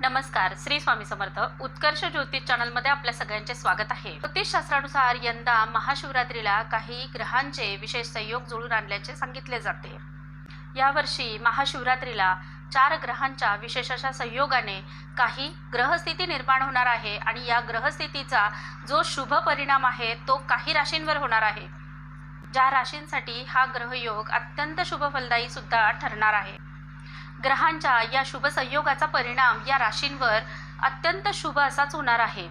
नमस्कार श्री स्वामी समर्थ. उत्कर्ष ज्योतिष चॅनलमध्ये आपल्या सगळ्यांचे स्वागत आहे. ज्योतिषशास्त्रानुसार यंदा महाशिवरात्रीला काही ग्रहांचे विशेष संयोग जुळून आणल्याचे सांगितले जाते. यावर्षी महाशिवरात्रीला चार ग्रहांच्या विशेष अशा संयोगाने काही ग्रहस्थिती निर्माण होणार आहे आणि या ग्रहस्थितीचा जो शुभ परिणाम आहे तो काही राशींवर होणार आहे. ज्या राशींसाठी हा ग्रहयोग अत्यंत शुभ फलदायी सुद्धा ठरणार आहे. ग्रहांच्या या शुभ संयोगाचा परिणाम या राशींवर अत्यंत शुभ असाच होणार आहे.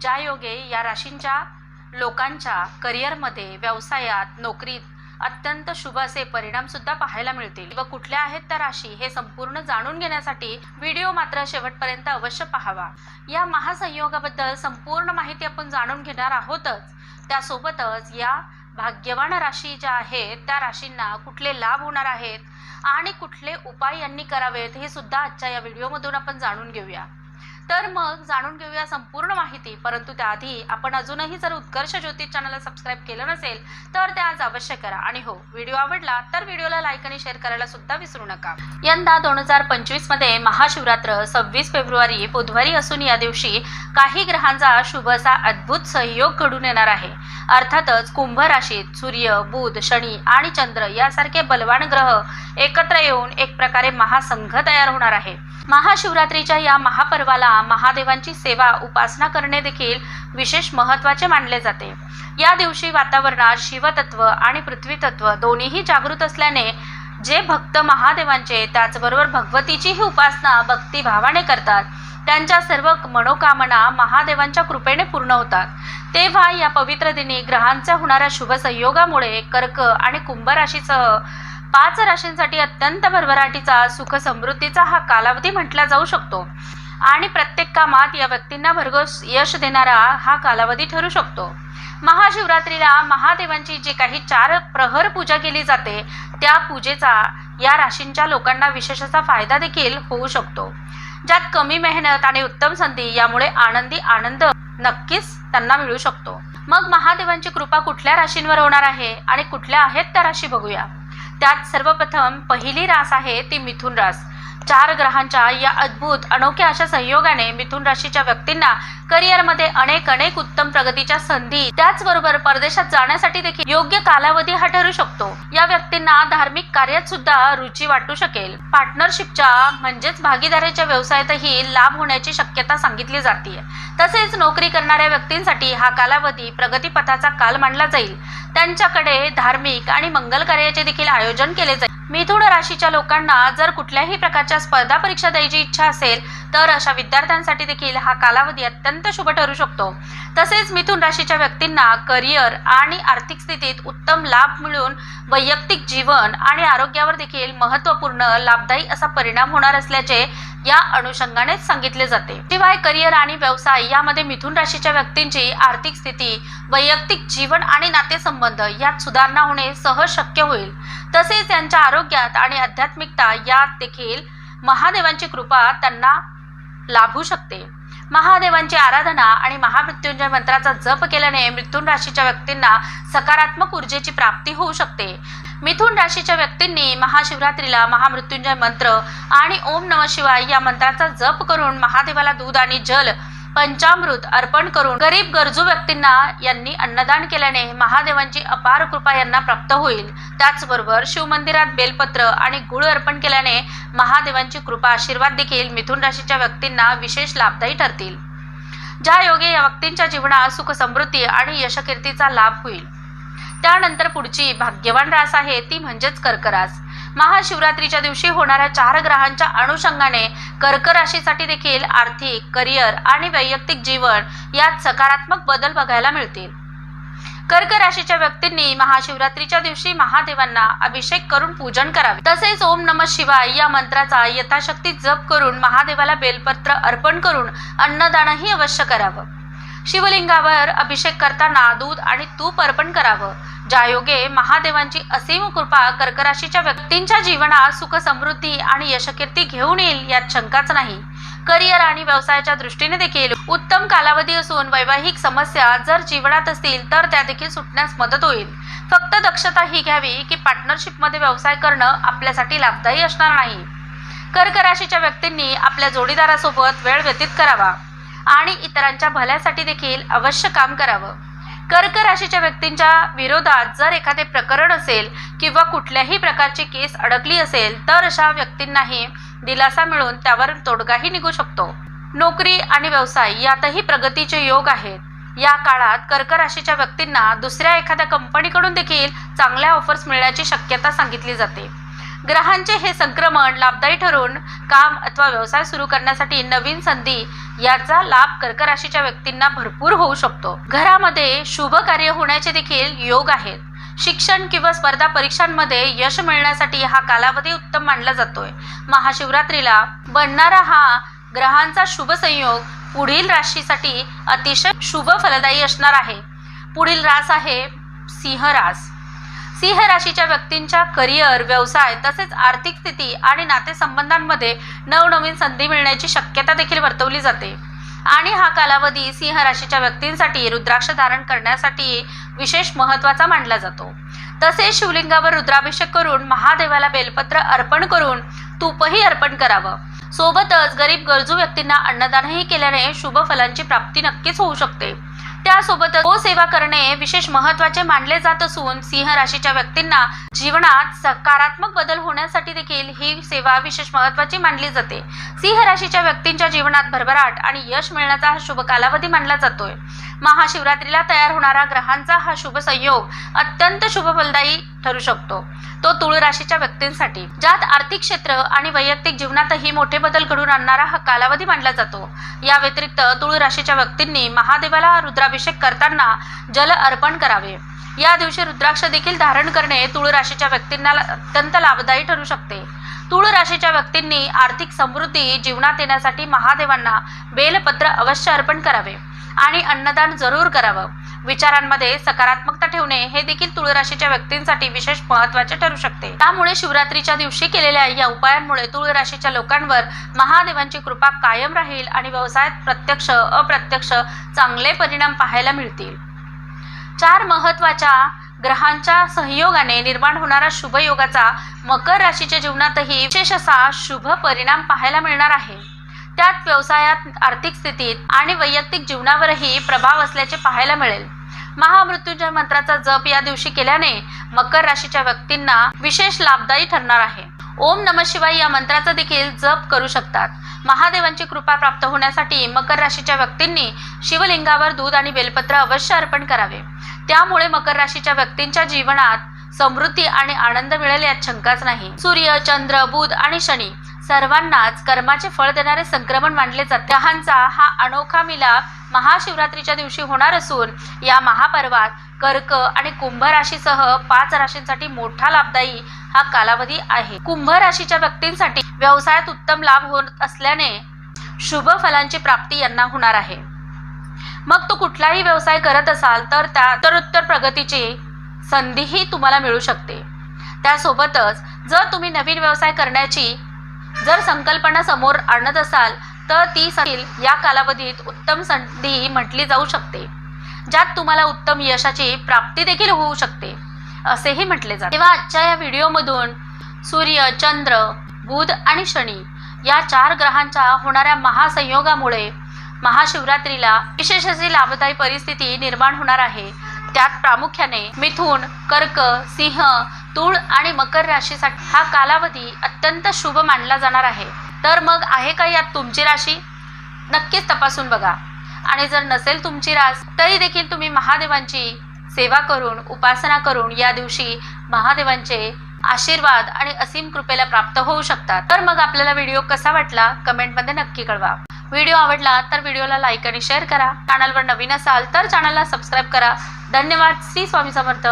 ज्या योगे या राशींच्या लोकांच्या करिअरमध्ये व्यवसायात नोकरीत अत्यंत शुभ असे परिणाम सुद्धा पाहायला मिळतील. व कुठल्या आहेत त्या राशी हे संपूर्ण जाणून घेण्यासाठी व्हिडिओ मात्र शेवटपर्यंत अवश्य पाहावा. या महासंयोगाबद्दल संपूर्ण माहिती आपण जाणून घेणार आहोतच. त्यासोबतच या भाग्यवान राशी ज्या आहेत त्या राशींना कुठले लाभ होणार आहेत? आणि कुठले उपाय यांनी करावेत हे सुद्धा आजच्या या व्हिडिओमधून आपण जाणून घेऊया. तर मग जाणून घेऊया संपूर्ण माहिती. परंतु त्याआधी आपण अजूनही जर उत्कर्ष ज्योतिष चॅनलला सबस्क्राईब केलं नसेल तर ते आज अवश्य करा. आणि हो व्हिडिओ आवडला तर व्हिडिओला लाईक आणि शेअर करायला सुद्धा विसरू नका. यंदा दोन हजार पंचवीसमध्ये महाशिवरात्र सव्वीस फेब्रुवारी बुधवारी असून या दिवशी काही ग्रहांचा शुभ असा अद्भुत सहयोग घडून येणार आहे. अर्थातच कुंभ राशीत सूर्य बुध शनी आणि चंद्र यासारखे बलवान ग्रह एकत्र येऊन एक प्रकारे महासंघ तयार होणार आहे. महाशिवरात्रीच्या या महापर्वाला महादेवांची सेवा उपासना करणे देखील विशेष महत्त्वाचे मानले जाते. या दिवशी वातावरणात शिवतत्व आणि पृथ्वीतत्व दोन्हीही जागृत असल्याने जे भक्त महादेवांचे त्याचबरोबर भगवतीचीही उपासना भक्तिभावाने करतात. त्यांच्या सर्व मनोकामना महादेवांच्या कृपेने पूर्ण होतात. तेव्हा या पवित्र दिनी ग्रहांच्या होणाऱ्या शुभ संयोगामुळे कर्क आणि कुंभ राशीसह पाच राशींसाठी अत्यंत भरभराटीचा सुख समृद्धीचा हा कालावधी म्हटला जाऊ शकतो. आणि प्रत्येक कामात या व्यक्तींना भरघोस यश देणारा हा कालावधी ठरू शकतो. महाशिवरात्रीला महादेवांची जी काही चार प्रहर पूजा केली जाते त्या पूजेचा या राशींच्या लोकांना विशेष असा फायदा देखील होऊ शकतो. ज्यात कमी मेहनत आणि उत्तम संधी यामुळे आनंदी आनंद नक्कीच त्यांना मिळू शकतो. मग महादेवांची कृपा कुठल्या राशींवर होणार आहे? आणि कुठल्या आहेत त्या राशी बघूया. त्यात सर्वप्रथम पहिली रास आहे ती मिथुन रास. चार ग्रहांच्या या अद्भुत अनोख्या अशा संयोगाने मिथुन राशीच्या व्यक्तींना करिअरमध्ये अनेक अनेक उत्तम प्रगतीच्या संधी त्याचबरोबर परदेशात जाण्यासाठी देखील योग्य कालावधी हा ठरू शकतो. या व्यक्तींना धार्मिक कार्यात सुद्धा रुची वाटू शकेल. पार्टनरशिपच्या म्हणजेच भागीदारीच्या व्यवसायातही लाभ होण्याची शक्यता सांगितली जाते तसेच नोकरी करणाऱ्या व्यक्तींसाठी हा कालावधी प्रगतीपथाचा काल मानला जाईल. त्यांच्याकडे धार्मिक आणि मंगल कार्याचे देखील आयोजन केले जाईल. मिथुन राशीच्या लोकांना जर कुठल्याही प्रकारच्या स्पर्धा परीक्षा द्यायची इच्छा असेल तर अशा विद्यार्थ्यांसाठी देखील हा कालावधी अत्यंत शुभ ठरू शकतो. तसेच मिथुन राशीच्या व्यक्तींना करिअर आणि आर्थिक स्थितीत उत्तम लाभ मिळून वैयक्तिक जीवन आणि आरोग्यावर देखील महत्त्वपूर्ण लाभदायी असा परिणाम होणार असल्याचे या अनुषंगाने सांगितले जाते. शिवाय करिअर आणि व्यवसाय यामध्ये मिथुन राशीच्या व्यक्तींची आर्थिक स्थिती वैयक्तिक जीवन आणि नातेसंबंध यात सुधारणा होणे सहज शक्य होईल. तसेच त्यांच्या आरोग्यात आणि आध्यात्मिकता यात देखील महादेवांची कृपा त्यांना लाभू शकते. महादेवांची आराधना आणि महामृत्युंजय मंत्राचा जप केल्याने मिथुन राशीच्या व्यक्तींना सकारात्मक ऊर्जेची प्राप्ती होऊ शकते. मिथुन राशीच्या व्यक्तींनी महाशिवरात्रीला महामृत्युंजय मंत्र आणि ओम नम शिवाय या मंत्राचा जप करून महादेवाला दूध आणि जल पंचामृत अर्पण करून गरीब गरजू व्यक्तींना यांनी अन्नदान केल्याने महादेवांची अपार कृपा यांना प्राप्त होईल. त्याचबरोबर शिवमंदिरात बेलपत्र आणि गुळ अर्पण केल्याने महादेवांची कृपा आशीर्वाद देखील मिथुन राशीच्या व्यक्तींना विशेष लाभदायी ठरतील. ज्या योगे या व्यक्तींच्या जीवनात सुख समृद्धी आणि यशकीर्तीचा लाभ होईल. त्यानंतर पुढची भाग्यवान रास आहे ती म्हणजेच कर्करास. महाशिवरात्रीच्या दिवशी होणाऱ्या चार ग्रहांच्या अनुषंगाने कर्क राशीसाठी देखील आर्थिक करिअर आणि वैयक्तिक जीवन यात सकारात्मक बदल बघायला मिळतील. कर्क राशीच्या व्यक्तींनी महाशिवरात्रीच्या दिवशी महादेवांना अभिषेक करून पूजन करावे. तसेच ओम नम शिवाय या मंत्राचा यथाशक्ती जप करून महादेवाला बेलपत्र अर्पण करून अन्नदानही अवश्य करावं. शिवलिंगावर अभिषेक करताना दूध आणि तूप अर्पण करावं. ज्यायोगे महादेवांची असीम कृपा कर्कराशीच्या व्यक्तींच्या जीवनात सुख समृद्धी आणि यशकीर्ती घेऊन येईल यात शंकाच नाही. करिअर आणि व्यवसायाच्या दृष्टीने देखील उत्तम कालावधी असून वैवाहिक समस्या जर जीवनात असतील तर त्या देखील सुटण्यास मदत होईल. फक्त दक्षता ही घ्यावी की पार्टनरशिपमध्ये व्यवसाय करणं आपल्यासाठी लाभदायी असणार नाही. कर्क राशीच्या व्यक्तींनी आपल्या जोडीदारासोबत वेळ व्यतीत करावा आणि इतरांच्या भल्यासाठी देखील अवश्य काम करावं. कर्क राशीच्या व्यक्तींच्या विरोधात जर एखादे प्रकरण असेल किंवा कुठल्याही प्रकारची केस अडकली असेल तर अशा व्यक्तींनाही दिलासा मिळून त्यावर तोडगाही निघू शकतो. नोकरी आणि व्यवसाय यातही प्रगतीचे योग आहेत. या काळात कर्क राशीच्या व्यक्तींना दुसऱ्या एखाद्या कंपनीकडून देखील चांगल्या ऑफर्स मिळण्याची शक्यता सांगितली जाते. ग्रहांचे हे संक्रमण लाभदायी ठरून काम अथवा व्यवसाय सुरू करण्यासाठी नवीन संधी याचा लाभ कर्क राशीच्या व्यक्तींना भरपूर होऊ शकतो. घरामध्ये शुभ कार्य होण्याचे देखील योग आहेत. शिक्षण किंवा स्पर्धा परीक्षांमध्ये यश मिळण्यासाठी हा कालावधी उत्तम मानला जातोय. महाशिवरात्रीला बनणारा हा ग्रहांचा शुभ संयोग पुढील राशीसाठी अतिशय शुभ फलदायी असणार आहे. पुढील रास आहे सिंह रास. सिंह राशीच्या व्यक्तींच्या करिअर व्यवसाय तसेच आर्थिक स्थिती आणि नातेसंबंधांमध्ये नवनवीन संधी मिळण्याची शक्यता देखील वर्तवली जाते. आणि हा कालावधी सिंह राशीच्या व्यक्तींसाठी रुद्राक्ष धारण करण्यासाठी विशेष महत्त्वाचा मानला जातो. तसेच शिवलिंगावर रुद्राभिषेक करून महादेवाला बेलपत्र अर्पण करून तूपही अर्पण करावं. सोबतच गरीब गरजू व्यक्तींना अन्नदानही केल्याने शुभ फलांची प्राप्ती नक्कीच होऊ शकते. त्यासोबतच गोसेवा करणे विशेष महत्त्वाचे मानले जात असून सिंह राशीच्या व्यक्तींना जीवनात सकारात्मक बदल होण्यासाठी देखील ही सेवा विशेष महत्वाची मानली जाते. सिंह राशीच्या व्यक्तींच्या जीवनात भरभराट आणि यश मिळण्याचा हा शुभ कालावधी मानला जातोय. महाशिवरात्रीला तयार होणारा ग्रहांचा हा शुभ संयोग अत्यंत शुभ फलदायी ठरू शकतो. तो तुळ राशीच्या व्यक्तींसाठी. ज्यात आर्थिक क्षेत्र आणि वैयक्तिक जीवनातही मोठे बदल घडून आणणारा हा कालावधी मानला जातो. या व्यतिरिक्त तुळ राशीच्या व्यक्तींनी महादेवाला रुद्राभिषेक करताना जल अर्पण करावे. या दिवशी रुद्राक्ष देखील धारण करणे तुळ राशीच्या व्यक्तींना अत्यंत लाभदायी ठरू शकते. तुळ राशीच्या व्यक्तींनी आर्थिक समृद्धी जीवनात येण्यासाठी महादेवांना बेलपत्र अवश्य अर्पण करावे आणि अन्नदान जरूर करावं. विचारांमध्ये सकारात्मकता ठेवणे हे देखील तुळ राशीच्या व्यक्तींसाठी विशेष महत्त्वाचे ठरू शकते. त्यामुळे शिवरात्रीच्या दिवशी केलेल्या या उपायांमुळे तुळ राशीच्या लोकांवर महादेवांची कृपा कायम राहील आणि व्यवसायात प्रत्यक्ष अप्रत्यक्ष चांगले परिणाम पाहायला मिळतील. चार महत्त्वाच्या ग्रहांच्या सहयोगाने निर्माण होणारा शुभ योगाचा मकर राशीच्या जीवनातही विशेष असा शुभ परिणाम पाहायला मिळणार आहे. त्यात व्यवसायात आर्थिक स्थितीत आणि वैयक्तिक जीवनावरही प्रभाव असल्याचे पाहायला मिळेल. महामृत्युंजय मंत्राचा जप या दिवशी केल्याने मकर राशीच्या व्यक्तींना विशेष लाभदायी ठरणार आहे. ओम नम शिवाय या मंत्राचा देखील जप करू शकतात. महादेवांची कृपा प्राप्त होण्यासाठी मकर राशीच्या व्यक्तींनी शिवलिंगावर दूध आणि बेलपत्र अवश्य अर्पण करावे. त्यामुळे मकर राशीच्या व्यक्तींच्या जीवनात समृद्धी आणि आनंद मिळेल यात शंकाच नाही. सूर्य चंद्र बुध आणि शनी सर्वांनाच कर्माचे फळ देणारे संक्रमण मानले जाते. ग्रहांचा हा अनोखा मिलाप महाशिवरात्रीच्या दिवशी होणार असून या महापर्वात कर्क आणि कुंभ राशीसह पाच राशींसाठी मोठा लाभदायी हा कालावधी आहे. कुंभ राशीच्या व्यक्तींसाठी व्यवसायात उत्तम लाभ होत असल्याने शुभ फलांची प्राप्ती यांना होणार आहे. मग तो कुठलाही व्यवसाय करत असाल तर त्या उत्तरोत्तर प्रगतीची संधीही तुम्हाला मिळू शकते. त्यासोबतच जर तुम्ही नवीन व्यवसाय करण्याची जर संकल्पना समोर आणत असाल तर ती संधी या कालावधीत उत्तम संधी म्हटली जाऊ शकते ज्यात तुम्हाला उत्तम यशाची प्राप्ती देखील होऊ शकते असेही म्हटले जाते. तेव्हा आजच्या या व्हिडिओमधून सूर्य चंद्र बुध आणि शनी या चार ग्रहांच्या होणाऱ्या महासंयोगामुळे महाशिवरात्रीला विशेष अशी लाभदायी परिस्थिती निर्माण होणार आहे त्यात प्रामुख्याने मिथुन कर्क सिंह तूळ आणि मकर राशीसाठी हा कालावधी अत्यंत शुभ मानला जाणार आहे. तर मग आहे का यात तुमची राशी? नक्कीच तपासून बघा. आणि जर नसेल तुमची रास तरी देखील तुम्ही महादेवांची सेवा करून उपासना करून या दिवशी महादेवांचे आशीर्वाद आणि असीम कृपेला प्राप्त होऊ शकतात तर मग आपल्याला व्हिडिओ कसा वाटला? कमेंटमध्ये नक्की कळवा. व्हिडिओ आवडला तर व्हिडिओला लाईक आणि शेअर करा. चॅनलवर नवीन असाल तर चॅनलला सबस्क्राईब करा. धन्यवाद. श्री स्वामी समर्थ.